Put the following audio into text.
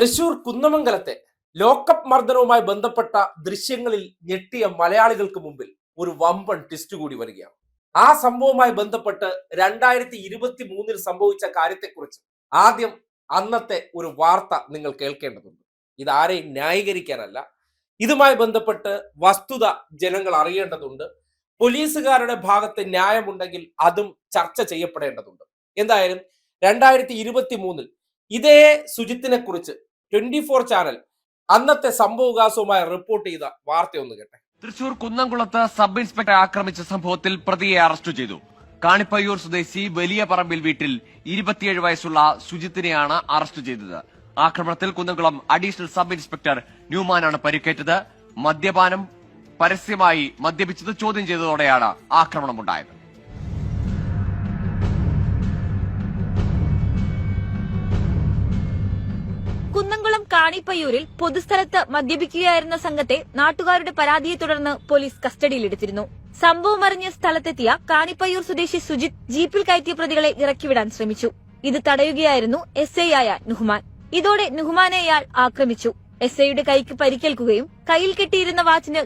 Thrissur കുന്നമംഗലത്തെ lockup മർദ്ദനവുമായി ബന്ധപ്പെട്ട ദൃശ്യങ്ങളിൽ ഞെട്ടിയ മലയാളികൾക്ക് മുമ്പിൽ ഒരു വമ്പൻ ട്വിസ്റ്റ് കൂടി വരികയാണ്. ആ സംഭവവുമായി ബന്ധപ്പെട്ട് രണ്ടായിരത്തി ഇരുപത്തി മൂന്നിൽ സംഭവിച്ച കാര്യത്തെക്കുറിച്ച് ആദ്യം അന്നത്തെ ഒരു വാർത്ത നിങ്ങൾ കേൾക്കേണ്ടതുണ്ട്. ഇതാരെയും ന്യായീകരിക്കാനല്ല. ഇതുമായി ബന്ധപ്പെട്ട് വസ്തുത ജനങ്ങൾ അറിയേണ്ടതുണ്ട്. പോലീസുകാരുടെ ഭാഗത്ത് ന്യായമുണ്ടെങ്കിൽ അതും ചർച്ച ചെയ്യപ്പെടേണ്ടതുണ്ട്. എന്തായാലും രണ്ടായിരത്തി ഇരുപത്തി മൂന്നിൽ ഇതേ സുജിത്തിനെ കുറിച്ച് ട്വന്റി ഫോർ ചാനൽ. അന്നത്തെ സംഭവവികാസവുമായി റിപ്പോർട്ട് ചെയ്ത വാർത്ത ഒന്ന് കേട്ടെ. തൃശൂർ കുന്നംകുളത്ത് സബ് ഇൻസ്പെക്ടർ ആക്രമിച്ച സംഭവത്തിൽ പ്രതിയെ അറസ്റ്റ് ചെയ്തു. കാണിപ്പയ്യൂർ സ്വദേശി വലിയ പറമ്പിൽ വീട്ടിൽ ഇരുപത്തിയേഴ് വയസ്സുള്ള സുജിത്തിനെയാണ് അറസ്റ്റ് ചെയ്തത്. ആക്രമണത്തിൽ കുന്നംകുളം അഡീഷണൽ സബ് ഇൻസ്പെക്ടർ ന്യൂമാനാണ് പരിക്കേറ്റത്. മദ്യപാനം പരസ്യമായി മദ്യപിച്ചത് ചോദ്യം ചെയ്തതോടെയാണ് ആക്രമണമുണ്ടായത്. കുന്നംകുളം കാണിപ്പയ്യൂരിൽ പൊതുസ്ഥലത്ത് മദ്യപിക്കുകയായിരുന്ന സംഘത്തെ നാട്ടുകാരുടെ പരാതിയെ തുടർന്ന് പോലീസ് കസ്റ്റഡിയിലെടുത്തിരുന്നു. സംഭവം അറിഞ്ഞ സ്ഥലത്തെത്തിയ കാണിപ്പയ്യൂർ സ്വദേശി സുജിത് ജീപ്പിൽ കയറ്റിയ പ്രതികളെ ഇറക്കിവിടാൻ ശ്രമിച്ചു. ഇത് തടയുകയായിരുന്നു എസ് ഐ ആയ നുഹ്മാൻ. ഇതോടെ നുഹ്മാനെ ഇയാൾ ആക്രമിച്ചു. എസ് ഐയുടെ കൈക്ക് പരിക്കേൽക്കുകയും കയ്യിൽ കെട്ടിയിരുന്ന വാച്ചിന്